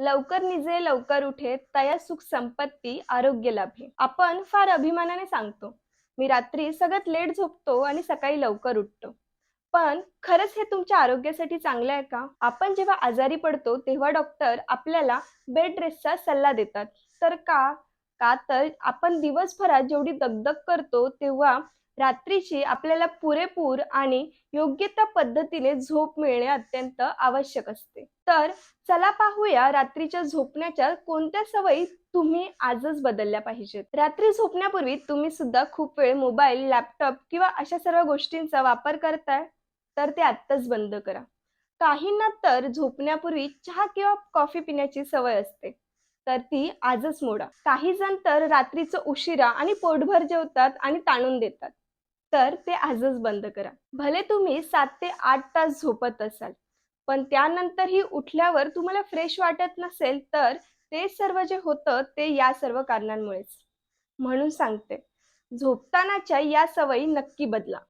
लवकर निजे लवकर उठे तया सुख संपत्ती आरोग्य लाभे. आपण फार अभिमानाने सांगतो मी रात्री सगळ्यात लेट झोपतो आणि सकाळी लवकर उठतो. पण खरंच हे तुमच्या आरोग्यासाठी चांगलं आहे का? आपण जेव्हा आजारी पडतो तेव्हा डॉक्टर आपल्याला बेड रेस्टचा सल्ला देतात. तर का? का तर आपण दिवसभरात जेवढी दगदग करतो तेव्हा रात्रीची आपल्याला पुरेपूर आणि योग्य त्या पद्धतीने झोप मिळणे अत्यंत आवश्यक असते. तर चला पाहूया रात्रीच्या झोपण्याच्या कोणत्या सवयी तुम्ही आजच बदलल्या पाहिजेत. रात्री झोपण्यापूर्वी तुम्ही सुद्धा खूप वेळ मोबाईल लॅपटॉप किंवा अशा सर्व गोष्टींचा वापर करताय तर ते आत्ताच बंद करा. काहींना तर झोपण्यापूर्वी चहा किंवा कॉफी पिण्याची सवय असते तर ती आजच मोडा. काही जण तर रात्रीचं उशिरा आणि पोटभर जेवतात आणि ताणून देतात तर ते आजच बंद करा. भले तुम्ही सात ते आठ तास झोपत असाल पण त्यानंतरही उठल्यावर तुम्हाला फ्रेश वाटत नसेल तर ते सर्व जे होतं ते या सर्व कारणांमुळेच. म्हणून सांगते झोपतानाच्या या सवयी नक्की बदला.